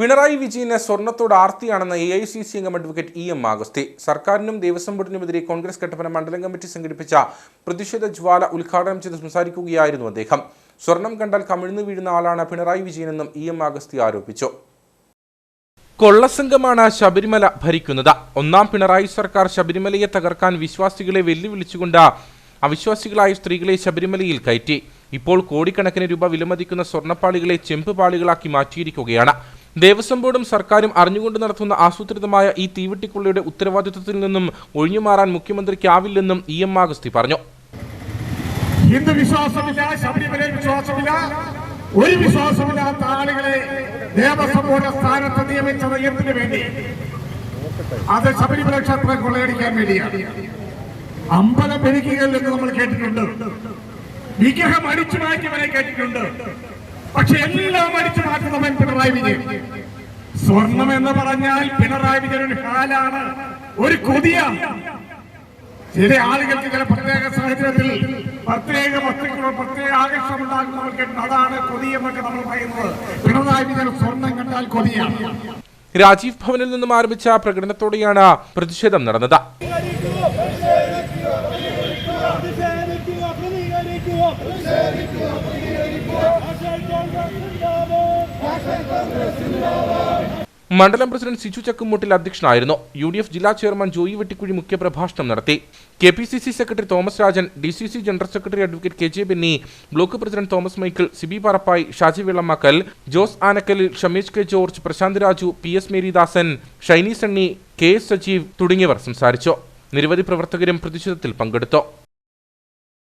പിണറായി വിജയന് സ്വർണത്തോട് ആർത്തിയാണെന്ന് എ ഐ സി സി അംഗം അഡ്വക്കേറ്റ് ഇ എം ആഗസ്തി സർക്കാരിനും ദേവസ്വം ബോർഡിനുമെതിരെ കോൺഗ്രസ് കട്ടപ്പന മണ്ഡലം കമ്മിറ്റി സംഘടിപ്പിച്ച പ്രതിഷേധ ജ്വാല ഉദ്ഘാടനം ചെയ്ത് സംസാരിക്കുകയായിരുന്നു അദ്ദേഹം. സ്വർണം കണ്ടാൽ കമിഴ്ന്നു വീഴുന്ന ആളാണ് പിണറായി വിജയനെന്നും ഇ എം ആഗസ്തി ആരോപിച്ചു. കൊള്ളസംഘമാണ് ശബരിമല ഭരിക്കുന്നത്. ഒന്നാം പിണറായി സർക്കാർ ശബരിമലയെ തകർക്കാൻ വിശ്വാസികളെ വെല്ലുവിളിച്ചുകൊണ്ട് അവിശ്വാസികളായ സ്ത്രീകളെ ശബരിമലയിൽ കയറ്റി. ഇപ്പോൾ കോടിക്കണക്കിന് രൂപ വിലമതിക്കുന്ന സ്വർണപ്പാളികളെ ചെമ്പ് പാളികളാക്കി മാറ്റിയിരിക്കുകയാണ്. ദേവസ്വം ബോർഡും സർക്കാരും അറിഞ്ഞുകൊണ്ട് നടത്തുന്ന ആസൂത്രിതമായ ഈ തീവെട്ടിക്കുള്ളിയുടെ ഉത്തരവാദിത്വത്തിൽ നിന്നും ഒഴിഞ്ഞുമാറാൻ മുഖ്യമന്ത്രിക്കാവില്ലെന്നും ഇ എം ആഗസ്തി പറഞ്ഞു. ഹിന്ദു വിശ്വാസമില്ല ശബരിമലയിൽ വിശ്വാസമില്ല. ഒരു വിശ്വാസമില്ലാത്ത ആളുകളെ ദേവസ്വം ബോർഡ് സ്ഥാനത്ത് നിയമിച്ചത് എന്തിനു വേണ്ടി? അത് ശബരിമല ക്ഷേത്രം കൊള്ളയടിക്കാൻ വേണ്ടിയാണ്. അമ്പലം പെരുക്കുകയിൽ എന്ന് നമ്മൾ കേട്ടിട്ടുണ്ട്. വിഗ്രഹം അടിച്ചു മാറ്റിയവരെ കേട്ടിട്ടുണ്ട്. പക്ഷെ എല്ലാം അടിച്ചു മാറ്റുന്നവൻ പിണറായി വിജയൻ. സ്വർണം എന്ന് പറഞ്ഞാൽ പിണറായി വിജയൻ ഒരു ഹാലാണ് ഒരു കൊതിയാണ് ചില ആളുകൾക്ക് ചില പ്രത്യേക സാഹചര്യത്തിൽ പ്രത്യേക വസ്തുക്കളോ പ്രത്യേക ആകർഷണം ഉണ്ടാക്കുന്നവർക്ക് നമ്മൾ അതാണ് കൊതി എന്നൊക്കെ നമ്മൾ പറയുന്നത്. പിണറായി വിജയൻ സ്വർണം കണ്ടാൽ കൊതിയാണ് രാജീവ് ഭവനിൽ നിന്നും ആരംഭിച്ച പ്രകടനത്തോടെയാണ് പ്രതിഷേധം നടന്നത്. പ്രതിഷേധിക്കുക. മണ്ഡലം പ്രസിഡന്റ് സിജു ചക്കുമുട്ടിൽ അധ്യക്ഷനായിരുന്നു. യു ഡി എഫ് ജില്ലാ ചെയർമാൻ ജോയി വെട്ടിക്കുഴി മുഖ്യപ്രഭാഷണം നടത്തി. K P C C secretary Thomas Rajan D C C general secretary advocate K J Benny block president Thomas Michael Siby Parappai Shaji Vellamakkal Jose Anakkalil Shamesh K George Prashanth Raju P S Maridasan Shiny Sunny K S Sajeev തുടങ്ങിയവർ സംസാരിച്ചു. നിരവധി പ്രവർത്തകരും പ്രതിഷേധത്തിൽ പങ്കെടുത്തു.